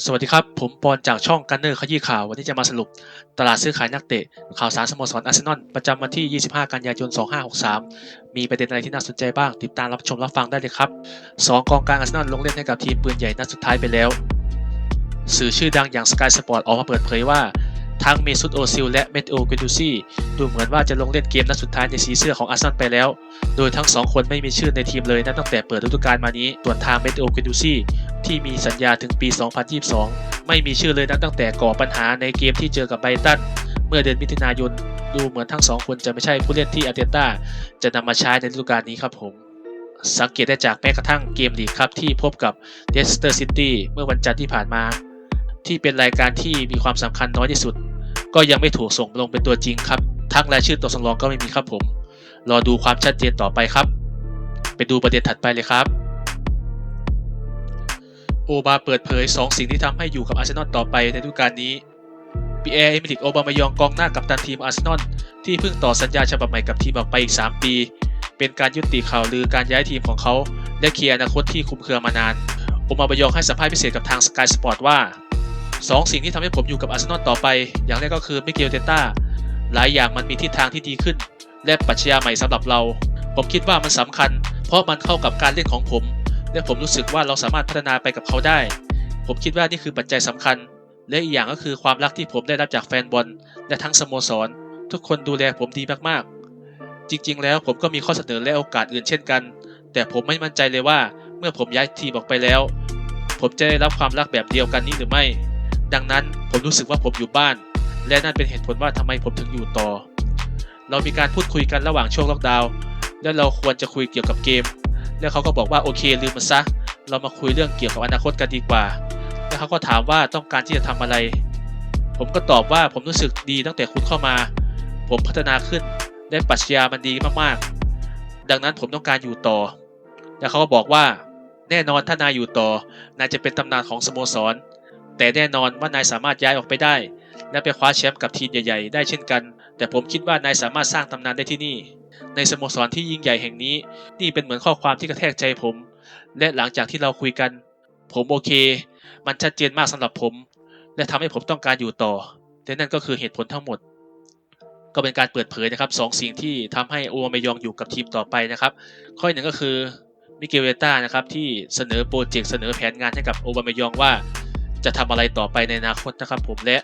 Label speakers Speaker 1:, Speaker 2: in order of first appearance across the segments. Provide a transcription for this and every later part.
Speaker 1: สวัสดีครับ ผมปอนจากช่องกันเนอร์ขยี้ข่าว วันนี้จะมาสรุปตลาดซื้อขายนักเตะ ข่าวสารสโมสรอาร์เซนอลประจำวันที่ 25 กันยายน 2563 มีประเด็นอะไรที่น่าสนใจบ้าง ติดตามรับชมรับฟังได้เลยครับ 2 กองกลางอาร์เซนอลลงเล่นให้กับทีมปืนใหญ่นัดสุดท้ายไปแล้ว สื่อชื่อดังอย่าง Sky Sport ออกมาเปิดเผยว่า ทั้งเมซุตโอซิลและเมตโอเกดูซี่ดูเหมือนว่าจะลงเล่นเกมนัดสุดท้ายในสีเสื้อของอาร์เซนอลไปแล้ว โดยทั้งสองคนไม่มีชื่อในทีมเลยนับตั้งแต่เปิดฤดูกาลมานี้ส่วนทางเมตโอเกดูซี่ ที่มีสัญญาถึงปี 2022 ไม่มีชื่อเลยนับตั้งแต่ก่อปัญหาในเกมที่เจอกับไบตันเมื่อเดือนมิถุนายน ดูเหมือนทั้งสองคนจะไม่ใช่ผู้เล่นที่อาร์เตต้าจะนำมาใช้ในฤดูกาลนี้ครับผมสังเกตได้จากแม้กระทั่งเกมลีกครับที่พบกับเลสเตอร์ซิตี้เมื่อวันจันทร์ที่ผ่านมา ที่เป็นรายการที่มีความสำคัญน้อยที่สุด ก็ยังไม่ถูกส่งลงเป็นตัวจริงครับ ทั้งรายชื่อตัวสำรองก็ไม่มีครับผม รอดูความชัดเจนต่อไปครับ ไปดูประเด็นถัดไปเลยครับ โอบาเปิดเผย 2 สิ่งที่ทำให้อยู่กับอาร์เซนอลต่อไปในฤดูกาลนี้ปีแอร์เอมิลิกโอบามายองกองหน้ากับตันทีมอาร์เซนอลที่เพิ่งต่อสัญญาฉบับใหม่กับทีมออกไปอีก 3 ปี เป็นการยุติข่าวลือการย้ายทีมของเขา และเคลียร์อนาคตที่คุมเครือมานานโอบามายองให้สัมภาษณ์พิเศษกับทาง Sky Sport ว่าสองสิ่งที่ทำให้ผมอยู่กับอาร์เซนอลต่อไป อย่างแรกก็คือมิเกลเตต้าหลายอย่างมันมีทิศทางที่ดีขึ้น และปรัชญาใหม่สำหรับเรา ผมคิดว่ามันสำคัญ เพราะมันเข้ากับการเล่นของผม และผมรู้สึกว่าเราสามารถพัฒนาไปกับเขาได้ ผมคิดว่านี่คือปัจจัยสำคัญ และอีกอย่างก็คือความรักที่ผมได้รับจากแฟนบอลและทั้งสโมสร ทุกคนดูแลผมดีมากๆ จริงๆ แล้วผมก็มีข้อเสนอและโอกาสอื่นเช่นกัน แต่ผมไม่มั่นใจเลยว่าเมื่อผมย้ายทีมออกไปแล้ว ผมจะได้รับความรักแบบเดียวกันนี้หรือไม่ ดังนั้นผมรู้สึกว่าผมอยู่บ้าน และนั่นเป็นเหตุผลว่าทำไมผมถึงอยู่ต่อ เรามีการพูดคุยกันระหว่างช่วงล็อกดาวน์และเราควรจะคุยเกี่ยวกับเกม แล้วเขาก็บอกว่าโอเคลืมมันซะ เรามาคุยเรื่องเกี่ยวกับอนาคตกันดีกว่า แล้วเขาก็ถามว่าต้องการที่จะทำอะไร ผมก็ตอบว่าผมรู้สึกดีตั้งแต่คุณเข้ามา ผมพัฒนาขึ้นและปรัชญามันดีมากๆ ดังนั้นผมต้องการอยู่ต่อ แล้วเขาก็บอกว่าแน่นอนถ้านายอยู่ต่อนายจะเป็นตำนานของสโมสร แต่แน่นอนว่านายสามารถย้ายออกไปได้ และไปคว้าแชมป์กับทีมใหญ่ ๆ ได้เช่นกัน แต่ผมคิดว่านายสามารถสร้างตำนานได้ที่นี่ ในสโมสรที่ยิ่งใหญ่แห่งนี้ นี่เป็นเหมือนข้อความที่กระแทกใจผม และหลังจากที่เราคุยกัน ผมโอเค มันชัดเจนมากสำหรับผม และทำให้ผมต้องการอยู่ต่อและนั่นก็คือเหตุผลทั้งหมด ก็เป็นการเปิดเผยนะครับสองสิ่งที่ทำให้โอเมยองอยู่กับทีมต่อไปนะครับ ข้อหนึ่งก็คือมิเกลเวต้านะครับที่เสนอโปรเจกต์เสนอแผนงานให้กับโอบามายองว่า จะทำอะไรต่อไปในอนาคตนะครับ ผมและ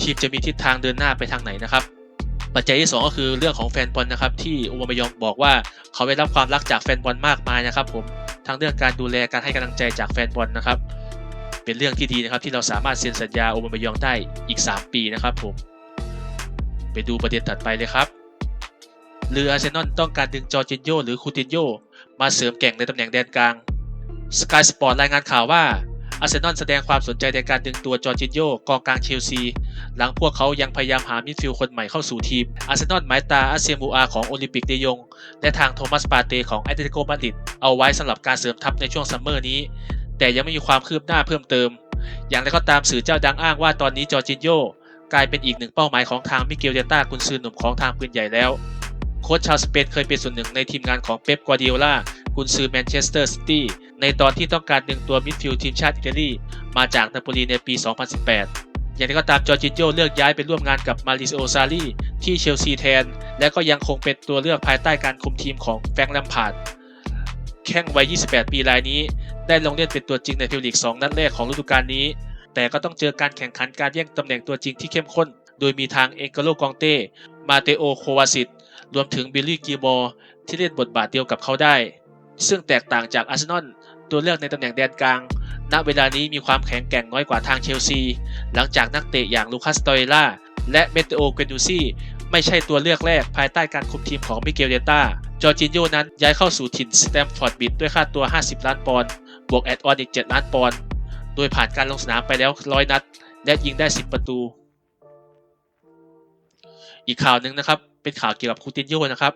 Speaker 1: ทีมจะมีทิศทางเดินหน้าไปทางไหนนะครับ ปัจจัยที่ 2 ก็คือเรื่องของแฟนบอลนะครับที่โอบามายองบอกว่าเขาได้รับความรักจากแฟนบอลมากมายนะครับผมทั้งเรื่องการดูแลการให้กำลังใจจากแฟนบอลนะครับ เป็นเรื่องที่ดีนะครับที่เราสามารถเซ็นสัญญาโอบามายองได้อีก 3 ปีนะครับผมไปดูประเด็นถัดไปเลยครับหรืออาร์เซนอลต้องการดึงจอร์จินโยหรือคูตินโยมาเสริมแก่งในตำแหน่งแดนกลางสกายสปอร์ตรายงานข่าวว่า อาร์เซนอลแสดงความสนใจในการดึงตัวจอร์จินโยกองกลางเชลซี หลังพวกเขายังพยายามหามิดฟิลด์คนใหม่เข้าสู่ทีม อาร์เซนอลหมายตาอาเซียมูอาของโอลิมปิกเดยง และทางโทมัสปาเตของแอตเลติโกมาดริดเอาไว้สำหรับการเสริมทัพในช่วงซัมเมอร์นี้ แต่ยังไม่มีความคืบหน้าเพิ่มเติม อย่างไรก็ตามสื่อเจ้าดังอ้างว่าตอนนี้จอร์จินโยกลายเป็นอีกหนึ่งเป้าหมายของทางมิเกลเดต้ากุนซือหนุ่มของทางปืนใหญ่แล้วโค้ชชาวสเปนเคยเป็นส่วนหนึ่งในทีมงานของเป๊ป กัวดิโอลากุนซือแมนเชสเตอร์ซิตี้ ในตอนที่ต้องการดึงตัวมิดฟิลด์ทีมชาติอิตาลี มาจากนาโปลีในปี 2018 อย่างไรก็ตามจอร์จินโยเลือกย้ายไปร่วมงานกับมาริโอซารีที่เชลซีแทน และก็ยังคงเป็นตัวเลือกภายใต้การคุมทีมของแฟรงค์แลมพาร์ดแข้งวัย 28 ปีรายนี้ ได้ลงเล่นเป็นตัวจริงในพรีเมียร์ลีก 2 นัดแรกของฤดูกาลนี้ แต่ก็ต้องเจอการแข่งขันการแย่งตำแหน่งตัวจริงที่เข้มข้น โดยมีทางเอกโลกองเต้ มาเตโอ โควาซิตรวมถึงบิลลี่ กีบอร์ที่เล่นบทบาทเดียวกับเขาได้ ซึ่งแตกต่างจากอาร์เซนอล ตัวเลือกในตำแหน่งแดนกลาง ณ เวลานี้มีความแข็งแกร่งน้อยกว่าทางเชลซี หลังจากนักเตะอย่างลูคัสตอยล่าและเมเตโอเกนูซี่ไม่ใช่ตัวเลือกแรกภายใต้การคุมทีมของมิเกลเดต้า จอร์จินโยนั้นย้ายเข้าสู่ถิ่นสแตมฟอร์ดบิดด้วยค่าตัว 50 ล้านปอนด์ บวกแอดออนอีก 7 ล้านปอนด์ โดยผ่านการลงสนามไปแล้ว 100 นัด และยิงได้ 10 ประตู อีกข่าวหนึ่งนะครับ เป็นข่าวเกี่ยวกับคูตินโยนะครับ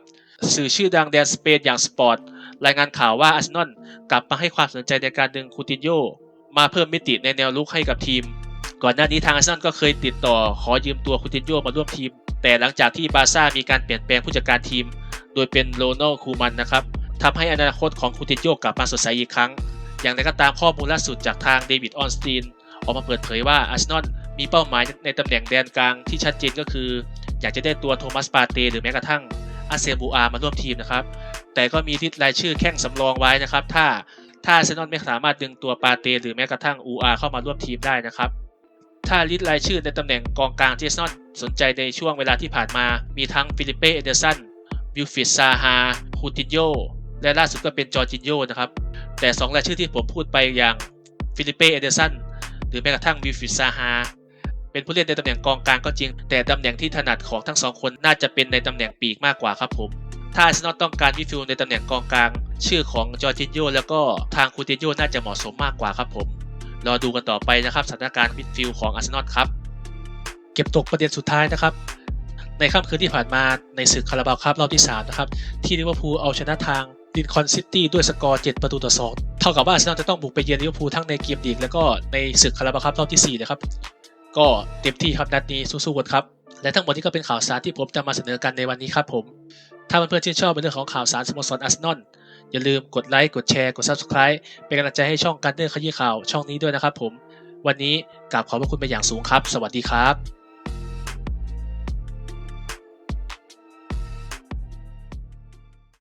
Speaker 1: สื่อชื่อดังแดนสเปนอย่างสปอร์ต รายงานข่าวว่าอาร์เซนอลกลับมาให้ความสนใจในการดึงคูตินโยมาเพิ่มมิติในแนวลุกให้กับทีม ก่อนหน้านี้ทางอาร์เซนอลก็เคยติดต่อขอยืมตัวคูตินโยมาร่วมทีม แต่หลังจากที่บาร์ซ่ามีการเปลี่ยนแปลงผู้จัดการทีม โดยเป็นโรนัลคูมันนะครับทำให้อนาคตของคูตินโยกลับมาสดใสอีกครั้ง อย่างไรก็ตามข้อมูลล่าสุดจากทางเดวิดออนสตีนออกมาเปิดเผยว่าอาร์เซนอลมีเป้าหมายในตำแหน่งแดนกลางที่ชัดเจนก็คือ อยากจะได้ตัวโทมัสปาเตหรือแม้กระทั่ง อาเซบูอามาร่วมทีมนะครับ แต่ก็มีทิศรายชื่อแข้งสำรองไว้นะครับ ถ้าถ้าเซนอลไม่สามารถดึงตัวปาเต หรือแม้กระทั่งอูอาเข้ามาร่วมทีมได้นะครับ ถ้าลิสต์รายชื่อในตำแหน่งกองกลางที่เซนอลสนใจในช่วงเวลาที่ผ่านมา มีทั้งฟิลิเป้เอเดอร์สันวิลฟิดซาฮาคูตินโยและล่าสุดก็เป็นจอร์จินโยนะครับ แต่ 2 รายชื่อที่ผมพูดไปอย่างฟิลิเป้เอเดอร์สันหรือแม้กระทั่งวิลฟิดซาฮา เป็นผู้เล่นในตำแหน่งกองกลางก็จริง แต่ตำแหน่งที่ถนัดของทั้งสองคนน่าจะเป็นในตำแหน่งปีกมากกว่าครับผมถ้าอาร์เซนอลต้องการวิฟิลในตำแหน่งกองกลาง ชื่อของจอร์จินโยแล้วก็ทางคูตินโยน่าจะเหมาะสมมากกว่าครับผมรอดูกันต่อไปนะครับสถานการณ์มิฟิลของอาร์เซนอลครับ เก็บตกประเด็นสุดท้ายนะครับ ในค่ำคืนที่ผ่านมาในศึกคาราบาวครับรอบที่3นะครับที่ลิเวอร์พูลเอาชนะทางลินคอนซิตี้ด้วยสกอร์ 7 ประตูต่อ 2 เท่ากับว่าอาร์เซนอลจะต้องบุกไปเยือนลิเวอร์พูลทั้งในเกมลีกแล้วก็ในศึกคาราบาวครับรอบที่4นะครับ ก็เต็มที่ครับนัดนี้สู้ๆกันครับ และทั้งหมดนี้ก็เป็นข่าวสารที่ผมจะมาเสนอกันในวันนี้ครับผม ถ้าเพื่อนๆชื่นชอบในเรื่องของข่าวสารสโมสรอาร์เซนอลอย่าลืมกดไลค์กดแชร์กด Subscribe เป็นกำลังใจให้ช่องการเดินขยี้ข่าวช่องนี้ด้วยนะครับผม วันนี้กราบขอบพระคุณเป็นอย่างสูงครับ สวัสดีครับ